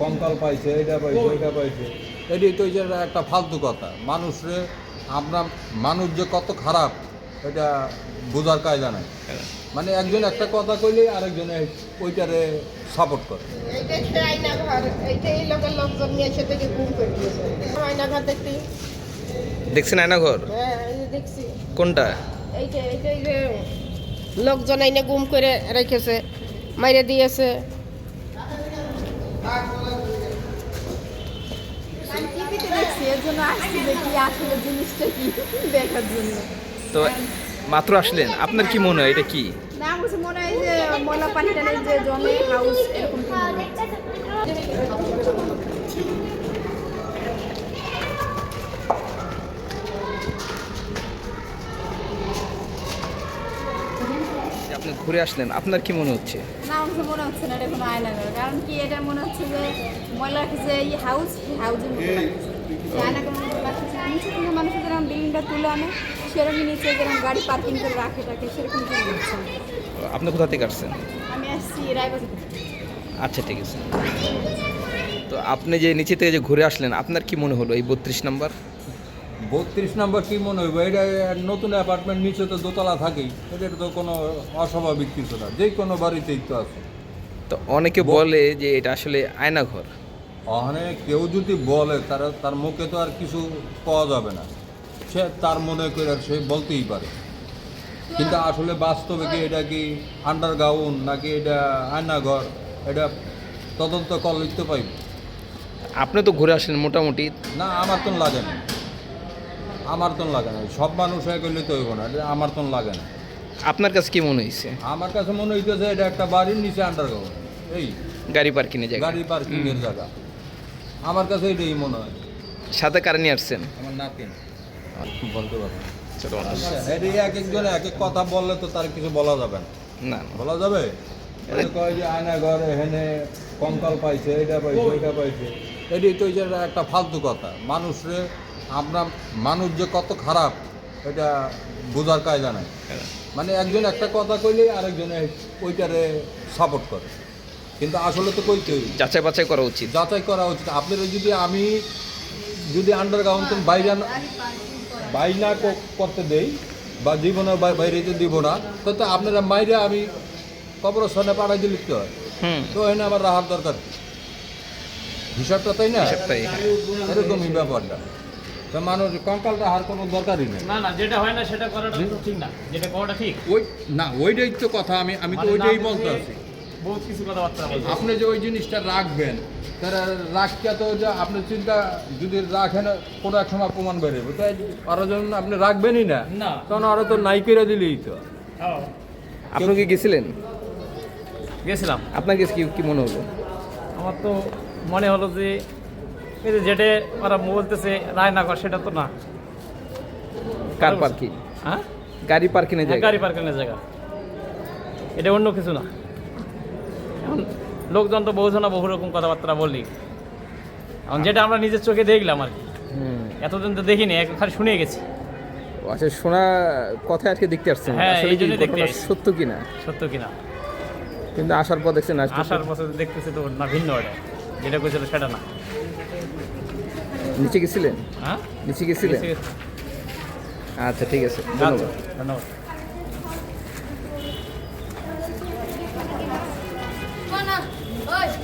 কঙ্কাল পাইছে এটা পাইছে এটা পাইছে। এটি তো একটা ফালতু কথা। মানুষরে আপনার মানুষ যে কত খারাপ এটা বোঝার কায়দা নাই। মানে একজন একটা কথা কইলে আরেকজনে ওইটারে সাপোর্ট করে। এইটা একটা আয়নাঘর। এইটা এই লোকের লোকজন নিয়ে এসে থেকে গুম করে আয়নাঘর দেখতে। দেখছেন আয়নাঘর? হ্যাঁ এই যে দেখছি। কোনটা? এইটা এইটা যে লোকজন আইনে গুম করে রেখেছে মাইরে দিয়েছে টিভিতে দেখছি এর জন্য আসছি যে কি আসলে জিনিসটা কি দেখার জন্য তো মাত্র আসলেন আপনার কি মনে হয় এটা কি? না আমার মনে হয় যে ময়লা পানি যে জমে হাউস এরকম ঘুরে আসলেন? আপনার কি মনে হচ্ছে? না আমার মনে হচ্ছে না এটা কোনো আয়নাঘর। কারণ কি এটা মনে হচ্ছে যে ময়লা যে এই হাউস হাউসের মতো লাগছে। এই আয়নাঘর মতো লাগছে নিচে থেকে মানুষ যেরকম বিল্ডিংটা তুলে আনে সেরকমই নিচে যেরকম গাড়ি পার্কিং করে রাখে টাকে সেরকম কি মনে হচ্ছে। আপনি কোথা থেকে আসছেন? আমি আসছি রায়বাজার আচ্ছা ঠিক আছে। তো আপনি যে নিচে থেকে যে ঘুরে আসলেন আপনার কি মনে হলো এই বত্রিশ নাম্বার? বত্রিশ নম্বর কি মনে হইব? এটা নতুন অ্যাপার্টমেন্ট নিচে তো দোতলা থাকেই। এটা তো কোনো অস্বাভাবিক কিছু না। যে কোনো বাড়িতেই তো আছে। তো অনেকে বলে যে এটা আসলে আয়নাঘর। ওখানে কেউ যদি বলে তার তার মুখে তো আর কিছু পাওয়া যাবে না। সে তার মনে করে আর সে বলতেই পারে। কিন্তু আসলে বাস্তবে কি এটা কি আন্ডারগ্রাউন্ড নাকি এটা আয়নাঘর? এটা তদন্ত কল লিখতে পাইব। আপনি তো ঘুরে আসেন মোটামুটি। না আমার তো লাগে না। আমার তো লাগে না। সব মানুষ এক হইলে তো হইব না। এটা আমার তো লাগে না। আপনার কাছে কি মনে হয়েছে আমার কাছে মনে হইতেছে এটা একটা বাড়ির নিচে আন্ডারগ্রাউন্ড এই গাড়ি পার্কিংয়ে জায়গা। গাড়ি পার্কিং এর জায়গা। আমার কাছে এটাই মনে হয়। সাথে কারে নিয়ে আসছেন? আমার নাতিন বলতে পারব না। এক একজনে এক এক কথা বললে তো তার কিছু বলা যাবে না। না। বলা যাবে? কয় যে আয়না ঘর এখানে কঙ্কাল পাইছে এটা পাইছে এটা পাইছে। এটি তো একটা ফালতু কথা। মানুষরে আপনার মানুষ যে কত খারাপ এটা বোঝার কায়দা নাই। মানে একজন একটা কথা কইলে আরেকজনে ওইটারে সাপোর্ট করে। কিন্তু আসলে তো কইতেই যাচাই বাছাই করা উচিত। যাচাই করা উচিত। আপনারা যদি আমি যদি আন্ডারগ্রাউন্ড বাইরে না- বাইরে না করতে দেই বা জীবনে বাই- বাইরে যদি দিব না তো তো আপনারা মাইরে আমি কবরস্থানে পাঠাই দিলে লিখতে হয়? তো এখানে আমার রাহার দরকার হিসাবটা তাই না? হ্যাঁ। এরকমই ব্যাপারটা। তো মানুষ কঙ্কালটা হার কোনো দরকারই নেই। না না যেটা হয় না সেটা করাটা ঠিক না। যেটা করাটা ঠিক। ওই না ওইটাই তো কথা আমি আমি তো মানে ওইটাই বলতে আছি। বহুত কিছু কথাবার্তা বলছে আপনি যে ওই জিনিসটা রাখবেন তারা রাখিয়া তো যে আপনি চিন্তা যদি রাখেন কোনো এক সময় প্রমাণ বেরোবে তাই আরও যখন আপনি রাখবেনই না। না। তখন আরও তো নাই করে দিলেই তো। হ্যাঁ, আপনি কি গেছিলেন? গেছিলাম। আপনার কাছে কি কি মনে হলো? আমার তো মনে হলো যে যে যেটা ওরা বলতেছে রায়নাগর সেটা তো না। Car parking? হ্যাঁ? গাড়ি পার্কিংয়ের জায়গা। গাড়ি পার্কিংয়ের জায়গা। এটা অন্য কিছু না। এখন লোকজন তো বহুজনা বহু রকম কথাবার্তা বললি এখন যেটা আমরা নিজের চোখে দেখলাম আর কি। এতদিন তো দেখিনি এক খালি শুনে গেছি। আচ্ছা শোনা কথা আজকে দেখতে আসছেন হ্যাঁ, আসলে কি ঘটনা। সত্য কিনা? সত্য কিনা? কিন্তু আসার পর দেখছেন আসার পর দেখতেছি তো না ভিন্ন এটা। যেটা কইছিল সেটা না। নিচে গেছিলেন? হ্যাঁ? নিচে গেছিলেন? আচ্ছা ঠিক আছে আচ্ছা, ধন্যবাদ। ধন্যবাদ। Oi!